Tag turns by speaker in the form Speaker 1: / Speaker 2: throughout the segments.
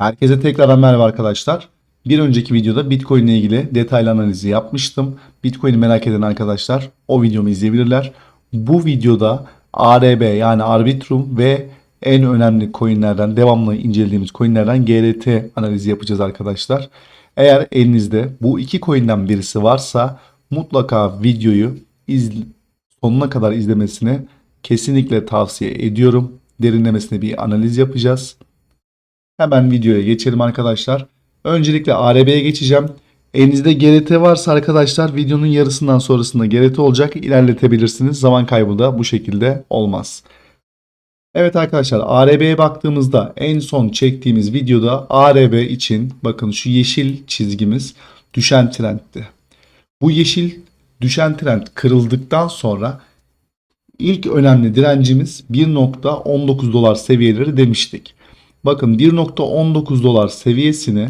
Speaker 1: Herkese tekrardan merhaba arkadaşlar. Bir önceki videoda Bitcoin ile ilgili detaylı analizi yapmıştım. Bitcoin'i merak eden arkadaşlar o videomu izleyebilirler. Bu videoda ARB yani Arbitrum ve en önemli coinlerden devamlı incelediğimiz coinlerden GRT analizi yapacağız arkadaşlar. Eğer elinizde bu iki coin'den birisi varsa mutlaka videoyu iz, sonuna kadar izlemesini kesinlikle tavsiye ediyorum. Derinlemesine bir analiz yapacağız. Hemen videoya geçelim arkadaşlar. Öncelikle ARB'ye geçeceğim. Elinizde GRT varsa arkadaşlar videonun yarısından sonrasında GRT olacak. İlerletebilirsiniz. Zaman kaybı da bu şekilde olmaz. Evet arkadaşlar ARB'ye baktığımızda en son çektiğimiz videoda ARB için bakın şu yeşil çizgimiz düşen trendti. Bu yeşil düşen trend kırıldıktan sonra ilk önemli direncimiz 1.19 dolar seviyeleri demiştik. Bakın 1.19 dolar seviyesini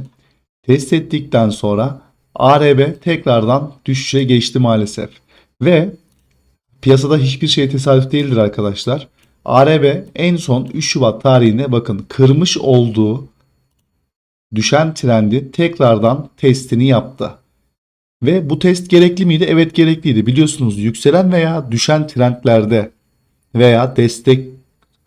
Speaker 1: test ettikten sonra ARB tekrardan düşüşe geçti maalesef. Ve piyasada hiçbir şey tesadüf değildir arkadaşlar. ARB en son 3 Şubat tarihine bakın kırmış olduğu düşen trendi tekrardan testini yaptı. Ve bu test gerekli miydi? Evet gerekliydi. Biliyorsunuz yükselen veya düşen trendlerde veya destek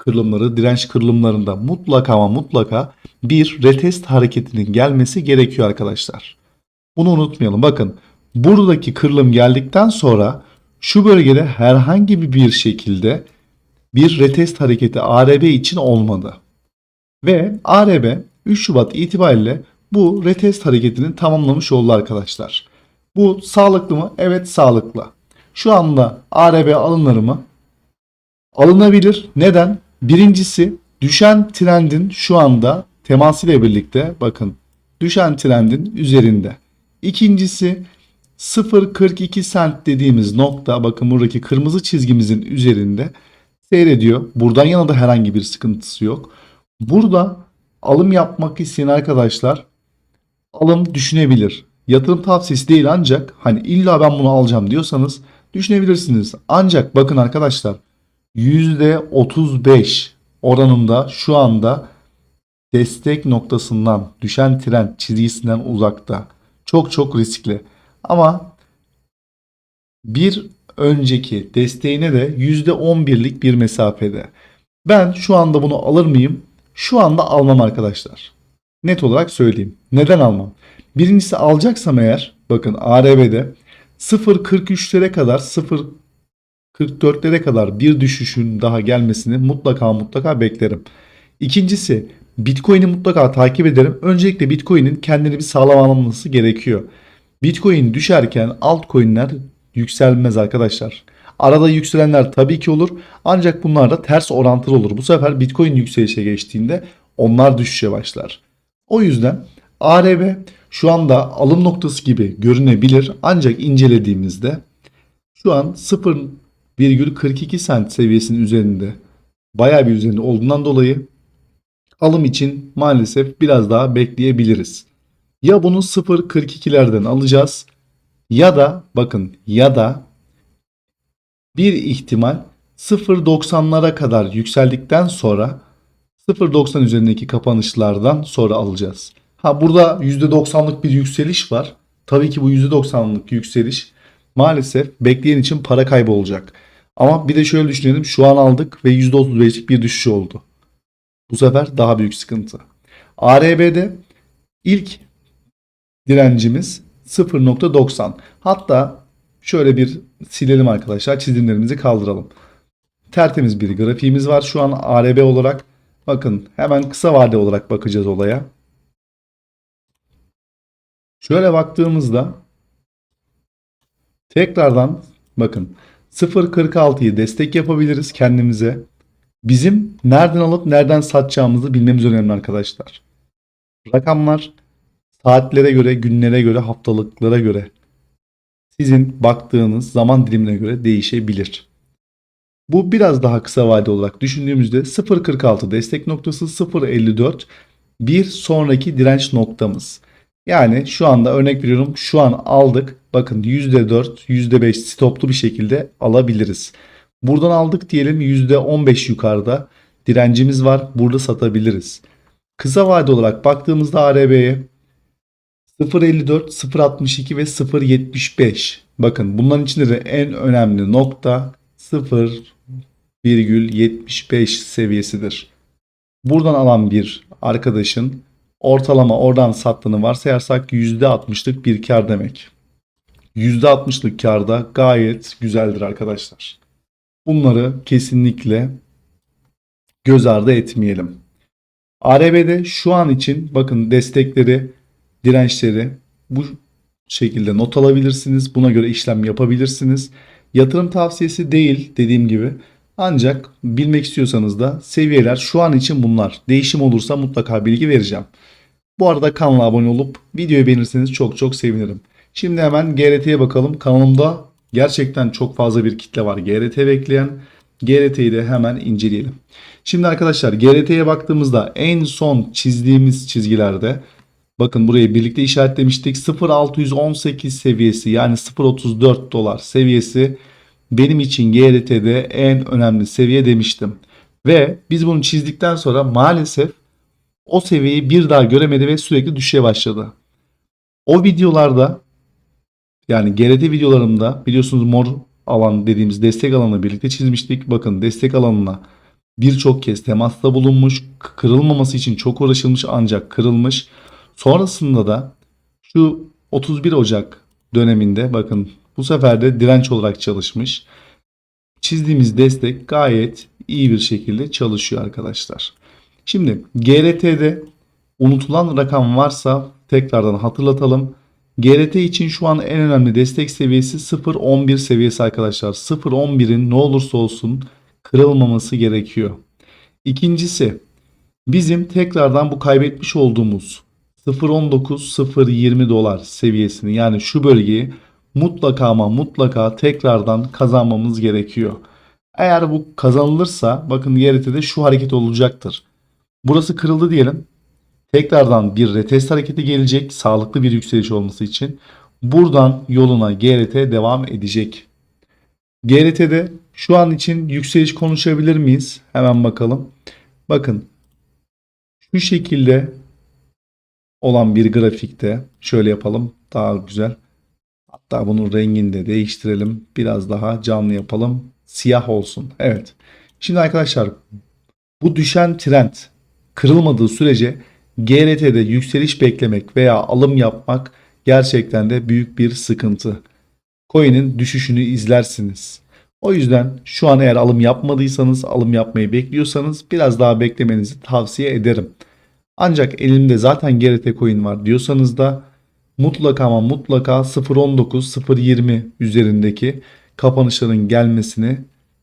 Speaker 1: kırılımları, direnç kırılımlarında mutlaka ama mutlaka bir retest hareketinin gelmesi gerekiyor arkadaşlar. Bunu unutmayalım. Bakın buradaki kırılım geldikten sonra şu bölgede herhangi bir şekilde bir retest hareketi ARB için olmadı. Ve ARB 3 Şubat itibariyle bu retest hareketini tamamlamış oldu arkadaşlar. Bu sağlıklı mı? Evet sağlıklı. Şu anda ARB alınır mı? Alınabilir. Neden? Birincisi düşen trendin şu anda temasıyla birlikte bakın düşen trendin üzerinde. İkincisi 0.42 sent dediğimiz nokta bakın buradaki kırmızı çizgimizin üzerinde seyrediyor. Buradan yana da herhangi bir sıkıntısı yok. Burada alım yapmak isteyen arkadaşlar alım düşünebilir. Yatırım tavsiyesi değil ancak hani illa ben bunu alacağım diyorsanız düşünebilirsiniz. Ancak bakın arkadaşlar %35 oranında şu anda destek noktasından düşen trend çizgisinden uzakta. Çok çok riskli. Ama bir önceki desteğine de %11'lik bir mesafede. Ben şu anda bunu alır mıyım? Şu anda almam arkadaşlar. Net olarak söyleyeyim. Neden almam? Birincisi alacaksam eğer bakın ARB'de 0.43'lere kadar 0.44'lere kadar bir düşüşün daha gelmesini mutlaka mutlaka beklerim. İkincisi Bitcoin'i mutlaka takip ederim. Öncelikle Bitcoin'in kendini bir sağlamlaması gerekiyor. Bitcoin düşerken altcoin'ler yükselmez arkadaşlar. Arada yükselenler tabii ki olur ancak bunlar da ters orantılı olur. Bu sefer Bitcoin yükselişe geçtiğinde onlar düşüşe başlar. O yüzden ARB şu anda alım noktası gibi görünebilir ancak incelediğimizde şu an 0,42 sent seviyesinin üzerinde bayağı bir üzerinde olduğundan dolayı alım için maalesef biraz daha bekleyebiliriz. Ya bunu 0.42'lerden alacağız ya da bakın ya da bir ihtimal 0.90'lara kadar yükseldikten sonra 0.90 üzerindeki kapanışlardan sonra alacağız. Ha burada %90'lık bir yükseliş var. Tabii ki bu %90'lık yükseliş maalesef bekleyen için para kaybı olacak. Ama bir de şöyle düşünelim şu an aldık ve %35'lik bir düşüş oldu. Bu sefer daha büyük sıkıntı. ARB'de ilk direncimiz 0.90. Hatta şöyle bir silelim arkadaşlar. Çizimlerimizi kaldıralım. Tertemiz bir grafiğimiz var şu an ARB olarak. Bakın hemen kısa vade olarak bakacağız olaya. Şöyle baktığımızda tekrardan bakın 0.46'yı destek yapabiliriz kendimize. Bizim nereden alıp nereden satacağımızı bilmemiz önemli arkadaşlar. Rakamlar saatlere göre, günlere göre, haftalıklara göre sizin baktığınız zaman dilimine göre değişebilir. Bu biraz daha kısa vade olarak düşündüğümüzde 0.46 destek noktası 0.54 bir sonraki direnç noktamız. Yani şu anda örnek veriyorum şu an aldık. Bakın %4, %5 stoplu bir şekilde alabiliriz. Buradan aldık diyelim %15 yukarıda direncimiz var. Burada satabiliriz. Kısa vade olarak baktığımızda ARB'ye 0.54, 0.62 ve 0.75. Bakın bunların içinde de en önemli nokta 0,75 seviyesidir. Buradan alan bir arkadaşın ortalama oradan sattığını varsayarsak %60'lık bir kar demek. %60'lık karda gayet güzeldir arkadaşlar. Bunları kesinlikle göz ardı etmeyelim. ARB'de şu an için bakın destekleri, dirençleri bu şekilde not alabilirsiniz. Buna göre işlem yapabilirsiniz. Yatırım tavsiyesi değil dediğim gibi. Ancak bilmek istiyorsanız da seviyeler şu an için bunlar. Değişim olursa mutlaka bilgi vereceğim. Bu arada kanala abone olup videoyu beğenirseniz çok çok sevinirim. Şimdi hemen GRT'ye bakalım. Kanalımda gerçekten çok fazla bir kitle var GRT bekleyen. GRT'yi de hemen inceleyelim. Şimdi arkadaşlar GRT'ye baktığımızda en son çizdiğimiz çizgilerde bakın burayı birlikte işaretlemiştik. 0.618 seviyesi yani 0.34 dolar seviyesi benim için GRT'de en önemli seviye demiştim. Ve biz bunu çizdikten sonra maalesef o seviyeyi bir daha göremedi ve sürekli düşüşe başladı. O videolarda yani GRT videolarımda biliyorsunuz mor alan dediğimiz destek alanı birlikte çizmiştik. Bakın destek alanına birçok kez temasta bulunmuş, kırılmaması için çok uğraşılmış ancak kırılmış. Sonrasında da şu 31 Ocak döneminde bakın bu sefer de direnç olarak çalışmış. Çizdiğimiz destek gayet iyi bir şekilde çalışıyor arkadaşlar. Şimdi GRT'de unutulan rakam varsa tekrardan hatırlatalım. GRT için şu an en önemli destek seviyesi 0.11 seviyesi arkadaşlar. 0.11'in ne olursa olsun kırılmaması gerekiyor. İkincisi bizim tekrardan bu kaybetmiş olduğumuz 0.19-0.20 dolar seviyesini yani şu bölgeyi mutlaka ama mutlaka tekrardan kazanmamız gerekiyor. Eğer bu kazanılırsa bakın GRT'de şu hareket olacaktır. Burası kırıldı diyelim. Tekrardan bir retest hareketi gelecek sağlıklı bir yükseliş olması için. Buradan yoluna GRT devam edecek. GRT'de şu an için yükseliş konuşabilir miyiz? Hemen bakalım. Bakın şu şekilde olan bir grafikte şöyle yapalım daha güzel. Hatta bunun rengini de değiştirelim. Biraz daha canlı yapalım. Siyah olsun. Evet. Şimdi arkadaşlar bu düşen trend kırılmadığı sürece GRT'de yükseliş beklemek veya alım yapmak gerçekten de büyük bir sıkıntı. Coin'in düşüşünü izlersiniz. O yüzden şu an eğer alım yapmadıysanız, alım yapmayı bekliyorsanız biraz daha beklemenizi tavsiye ederim. Ancak elimde zaten GRT coin var diyorsanız da mutlaka ama mutlaka 0.19 0.20 üzerindeki kapanışların gelmesini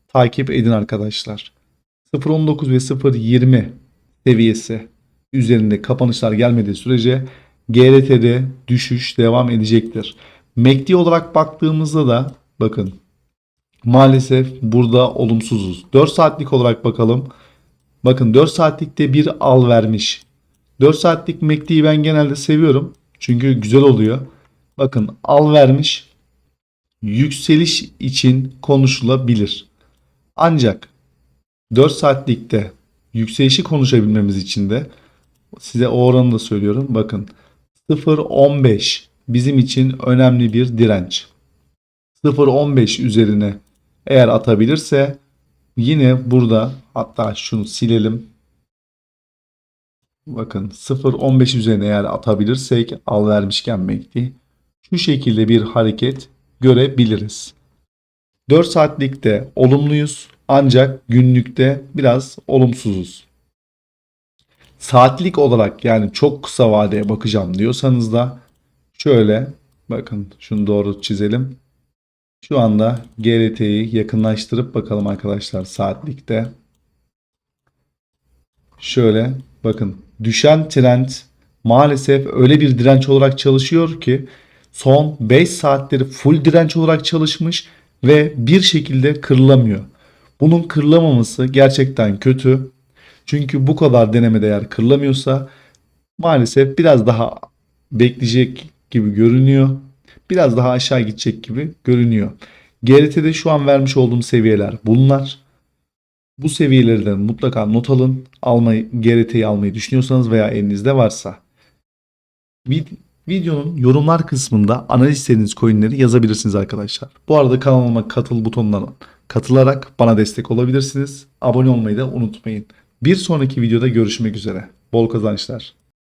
Speaker 1: takip edin arkadaşlar. 0.19 ve 0.20 seviyesi üzerinde kapanışlar gelmediği sürece GRT'de düşüş devam edecektir. MACD olarak baktığımızda da bakın maalesef burada olumsuzuz. 4 saatlik olarak bakalım. Bakın 4 saatlikte bir al vermiş. 4 saatlik MACD'yi ben genelde seviyorum. Çünkü güzel oluyor. Bakın al vermiş. Yükseliş için konuşulabilir. Ancak 4 saatlikte yükselişi konuşabilmemiz için de size o oranı da söylüyorum. Bakın 0.15 bizim için önemli bir direnç. 0.15 üzerine eğer atabilirse yine burada hatta şunu silelim. Bakın 0.15 üzerine eğer atabilirsek al vermişken bekli. Şu şekilde bir hareket görebiliriz. 4 saatlikte olumluyuz ancak günlükte biraz olumsuzuz. Saatlik olarak yani çok kısa vadeye bakacağım diyorsanız da şöyle bakın şunu doğru çizelim. Şu anda GRT'yi yakınlaştırıp bakalım arkadaşlar saatlikte. Şöyle bakın düşen trend maalesef öyle bir direnç olarak çalışıyor ki son 5 saatleri full direnç olarak çalışmış ve bir şekilde kırılamıyor. Bunun kırılamaması gerçekten kötü. Çünkü bu kadar deneme değer kırılamıyorsa maalesef biraz daha bekleyecek gibi görünüyor. Biraz daha aşağı gidecek gibi görünüyor. GRT'de şu an vermiş olduğum seviyeler bunlar. Bu seviyelerden mutlaka not alın. Almayı, GRT'yi almayı düşünüyorsanız veya elinizde varsa. Vid- videonun yorumlar kısmında analiz istediğiniz coinleri yazabilirsiniz arkadaşlar. Bu arada kanalıma katıl butonuna katılarak bana destek olabilirsiniz. Abone olmayı da unutmayın. Bir sonraki videoda görüşmek üzere. Bol kazançlar.